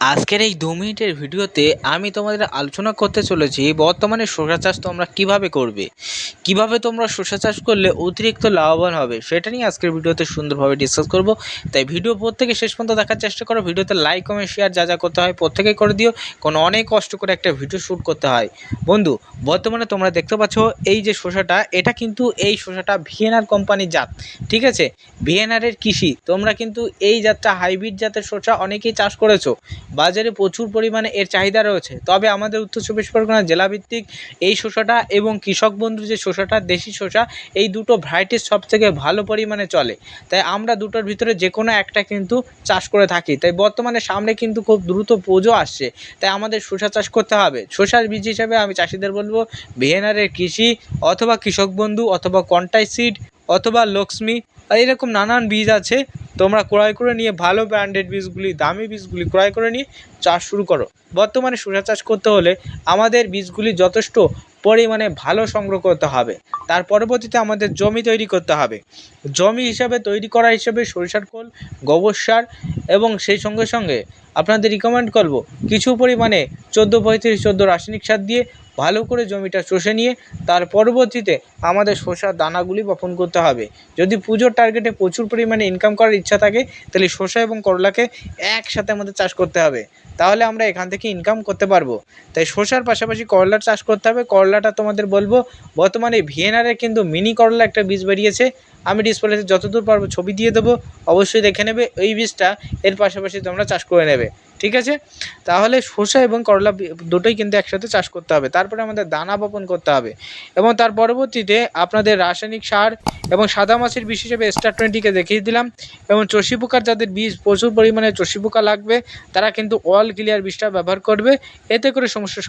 আজকের এই দু মিনিটের ভিডিওতে আমি তোমাদের আলোচনা করতে চলেছি, বর্তমানে শসা চাষ তোমরা কীভাবে করবে? কীভাবে তোমরা শসা চাষ করলে অতিরিক্ত লাভবান হবে? সেটা নিয়ে আজকের ভিডিওতে সুন্দরভাবে ডিসকাস করব। তাই ভিডিও প্রত্যেকে শেষ পর্যন্ত দেখার চেষ্টা করো। ভিডিওতে লাইক কমেন্ট শেয়ার যা যা করতে হয় প্রত্যেকেই করে দিও। কোনো অনেক কষ্ট করে একটা ভিডিও শ্যুট করতে হয়। বন্ধু, বর্তমানে তোমরা দেখতে পাচ্ছ এই যে শসাটা এটা কিন্তু এই শসাটা ভিএনআর কোম্পানির জাত, ঠিক আছে? ভিএনআরের কৃষি। তোমরা কিন্তু এই জাতটা হাইব্রিড জাতের শসা অনেকেই চাষ করেছ। বাজারে প্রচুর পরিমাণে এর চাহিদা রয়েছে। তবে আমাদের উত্তর চব্বিশ পরগনা জেলাভিত্তিক এই শসাটা এবং কৃষক বন্ধু যে শসাটা, দেশি শসা, এই দুটো ভ্যারাইটিস সব থেকে ভালো পরিমাণে চলে। তাই আমরা দুটোর ভিতরে যে কোনো একটা কিন্তু চাষ করে থাকি। তাই বর্তমানে সামনে কিন্তু খুব দ্রুত পুজো আসছে। তাই আমাদের শসা চাষ করতে হবে। শসার বীজ হিসাবে আমি চাষিদের বলব ভিয়েনারের কৃষি অথবা কৃষক বন্ধু অথবা কন্টাই সিড অথবা লক্ষ্মী এরকম নানান বীজ আছে। তোমরা ক্রয় করে নিয়ে ভালো ব্র্যান্ডেড বীজগুলি, দামি বীজগুলি ক্রয় করে নিয়ে চাষ শুরু করো। বর্তমানে শসা চাষ করতে হলে আমাদের বীজগুলি যথেষ্ট পরিমাণে ভালো সংগ্রহ করতে হবে। তার পরবর্তীতে আমাদের জমি তৈরি করতে হবে। জমি হিসাবে তৈরি করা হিসাবে সরিষার খোল, গোবর সার এবং সেই সঙ্গে সঙ্গে আপনাদের রিকমেন্ড করব কিছু পরিমাণে চোদ্দ পঁয়ত্রিশ চোদ্দ রাসায়নিক সার দিয়ে ভালো করে জমিটা চষে নিয়ে তার পরবর্তীতে আমাদের শসার দানাগুলি বপন করতে হবে। যদি পুজোর টার্গেটে প্রচুর পরিমাণে ইনকাম করার ইচ্ছা থাকে, তাহলে শসা এবং করলাকে একসাথে আমাদের চাষ করতে হবে। তাহলে আমরা এখান থেকে ইনকাম করতে পারব। তাই শসার পাশাপাশি করলার চাষ করতে হবে। করলাটা তোমাদের বলব, বর্তমানে ভিয়েনারে কিন্তু মিনি করলা একটা বীজ বেরিয়েছে। আমি ডিসপ্লেতে যতদূর পারব ছবি দিয়ে দেবো, অবশ্যই দেখে নেবে। এই বীজটা এর পাশাপাশি তোমরা চাষ করে নেবে, ঠিক আছে? তাহলে শসা এবং করলা দুটোই কিন্তু একসাথে চাষ করতে হবে। তারপরে আমাদের দানা বপন করতে হবে। এবং তার পরবর্তীতে আপনাদের রাসায়নিক সার এবং সাদা মাছের বিষ হিসেবে স্টার টোয়েন্টিকে দেখিয়ে দিলাম। এবং চষি পোকার যাদের বীজ প্রচুর পরিমাণে চষি পোকা লাগবে, তারা কিন্তু অল ক্লিয়ার বিষটা ব্যবহার করবে। এতে করে সমস্যা